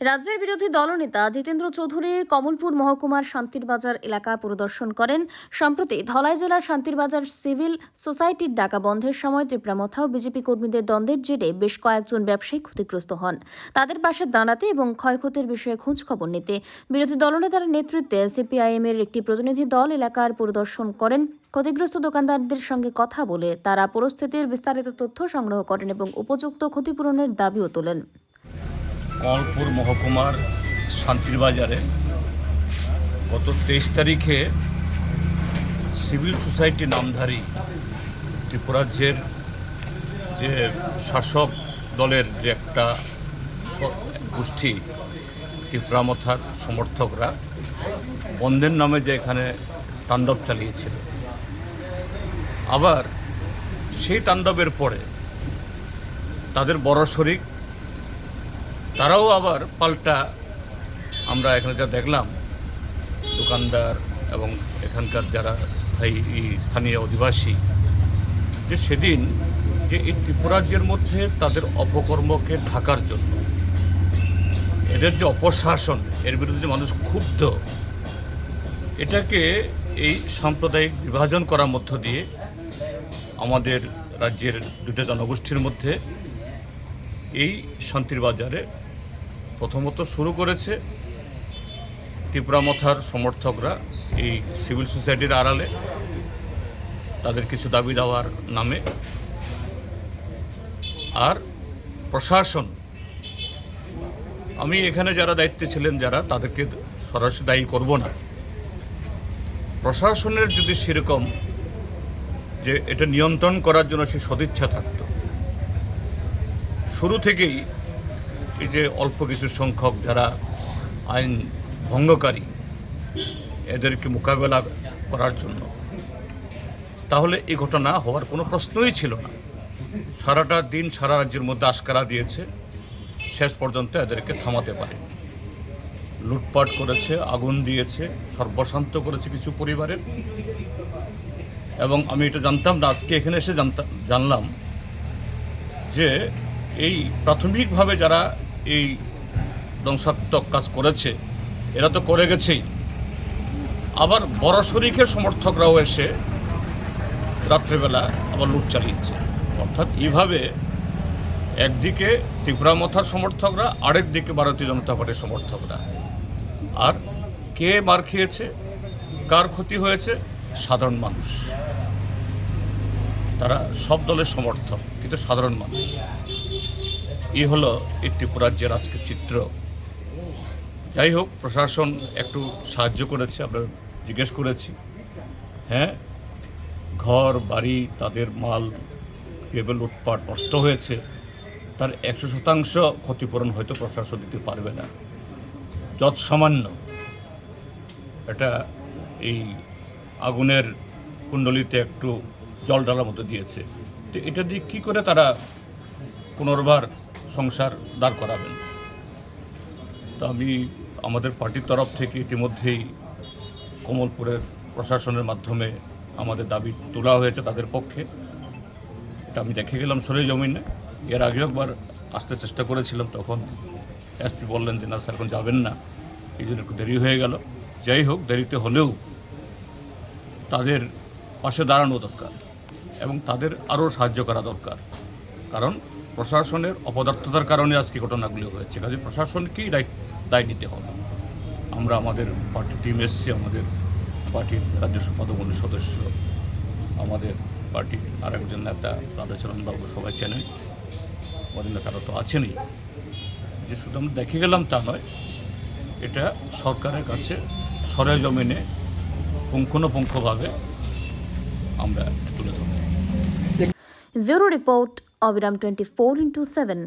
রাজ্যের বিরোধী দলনেতা জিতেন্দ্র চৌধুরী কমলপুর মহকুমার শান্তির বাজার এলাকা পরিদর্শন করেন। সম্প্রতি ধলাই জেলার শান্তির বাজার সিভিল সোসাইটির ডাকা বন্ধের সময় ত্রিপুরামথা ও বিজেপি কর্মীদের দ্বন্দ্বের জেরে বেশ কয়েকজন ব্যবসায়ী ক্ষতিগ্রস্ত হন। তাদের পাশে দাঁড়াতে এবং ক্ষয়ক্ষতির বিষয়ে খোঁজ খবর নিতে বিরোধী দলনেতার নেতৃত্বে সিপিআইএম এর একটি প্রতিনিধি দল এলাকার পরিদর্শন করেন। ক্ষতিগ্রস্ত দোকানদারদের সঙ্গে কথা বলে তারা পরিস্থিতির বিস্তারিত তথ্য সংগ্রহ করেন এবং উপযুক্ত ক্ষতিপূরণের দাবিও তোলেন। কমলপুর মহকুমার শান্তির বাজারে গত তেইশ তারিখে সিভিল সোসাইটি নামধারী ত্রিপুরাজ্যের যে শাসক দলের যে একটা গোষ্ঠী ত্রিপুরামথার সমর্থকরা, বন্ধের নামে যে এখানে তাণ্ডব চালিয়েছিল। আবার সেই তাণ্ডবের পরে তাদের বড় শরিক তারাও আবার পাল্টা আমরা এখানে যা দেখলাম, দোকানদার এবং এখানকার যারা স্থানীয় অধিবাসী, যে সেদিন যে এই ত্রিপুরাজ্যের মধ্যে তাদের অপকর্মকে ঢাকার জন্য, এদের যে অপশাসন, এর বিরুদ্ধে মানুষ ক্ষুব্ধ, এটাকে এই সাম্প্রদায়িক বিভাজন করার মধ্য দিয়ে আমাদের রাজ্যের দুটো জনগোষ্ঠীর মধ্যে এই শান্তির বাজারে প্রথমত শুরু করেছে ত্রিপুরামথার সমর্থকরা এই সিভিল সোসাইটির আড়ালে। তাদের কিছু দাবি দেওয়ার নামে। আর প্রশাসন। আমি এখানে যারা দায়িত্বে ছিলেন যারা, তাদেরকে সরাসরি দায়ী করব না। প্রশাসনের যদি সেরকম যে এটা নিয়ন্ত্রণ করার জন্য সে সদিচ্ছা থাকতো। শুরু থেকেই এই যে অল্প কিছু সংখ্যক যারা আইন ভঙ্গকারী, এদেরকে মোকাবেলা করার জন্য। তাহলে এই ঘটনা হওয়ার কোনো প্রশ্নই ছিল না। সারাটা দিন সারা রাজ্যের মধ্যে আশকারা দিয়েছে, শেষ পর্যন্ত এদেরকে থামাতে পারে। লুটপাট করেছে, আগুন দিয়েছে, সর্বশান্ত করেছে কিছু পরিবারের। এবং আমি এটা জানতাম না, আজকে এখানে এসে জানতাম জানলাম যে এই প্রাথমিকভাবে যারা এই ধ্বংসাত্মক কাজ করেছে, এরা তো করে গেছেই। আবার বড় শরিকের সমর্থকরাও এসে রাত্রেবেলা আবার লুট চালিয়েছে। অর্থাৎ এইভাবে একদিকে ত্রিপুরা মথার সমর্থকরা, আরেক দিকে ভারতীয় জনতা পার্টির সমর্থকরা। আর কে মার খেয়েছে, কার ক্ষতি হয়েছে? সাধারণ মানুষ। তারা সব দলের সমর্থক, কিন্তু সাধারণ মানুষ। এই হলো এই ত্রিপুরাজ্যের আজকের চিত্র। যাই হোক, প্রশাসন একটু সাহায্য করেছে, আমরা জিজ্ঞেস করেছি। হ্যাঁ ঘর, বাড়ি, তাদের মাল, কেবল লুটপাট নষ্ট হয়েছে। তার একশো শতাংশ ক্ষতিপূরণ হয়তো প্রশাসন দিতে পারবে না। যৎ সামান্য এটা এই আগুনের কুণ্ডলিতে একটু জল ডালার মতো দিয়েছে। তো এটা দিয়ে কী করে তারা পুনর্বার সংসার দাঁড় করাবেন। তো আমি আমাদের পার্টির তরফ থেকে ইতিমধ্যেই কমলপুরের প্রশাসনের মাধ্যমে আমাদের দাবি তোলা হয়েছে তাদের পক্ষে। এটা আমি দেখে গেলাম সরে জমিনে। এর আগেও একবার আসতে চেষ্টা করেছিলাম, তখন এসপি বললেন যে, না স্যার, এখন যাবেন না। এই জন্য একটু দেরি হয়ে গেল। যাই হোক, দেরিতে হলেও তাদের পাশে দাঁড়ানো দরকার এবং তাদের আরও সাহায্য করা দরকার। কারণ প্রশাসনের অপদার্থতার কারণে আজকে ঘটনাগুলি হয়েছে। কাজে প্রশাসনকেই দায় দায় নিতে হবে। আমরা আমাদের পার্টি টিম এসছে, আমাদের পার্টির রাজ্য সম্পাদক অনু সদস্য, আমাদের পার্টির আর একজন নেতা রাধাচরণ বাবু সবাই চেনেন। আমাদের নেতারা তো আছেনই। যে শুধু আমরা দেখে গেলাম তা নয়, এটা সরকারের কাছে সরে জমিনে পুঙ্খানুপুঙ্খভাবে আমরা তুলে ধরব। ব্যুরো রিপোর্ট অবিরাম টোয়েন্টি ফোর ইন্টু সেভেন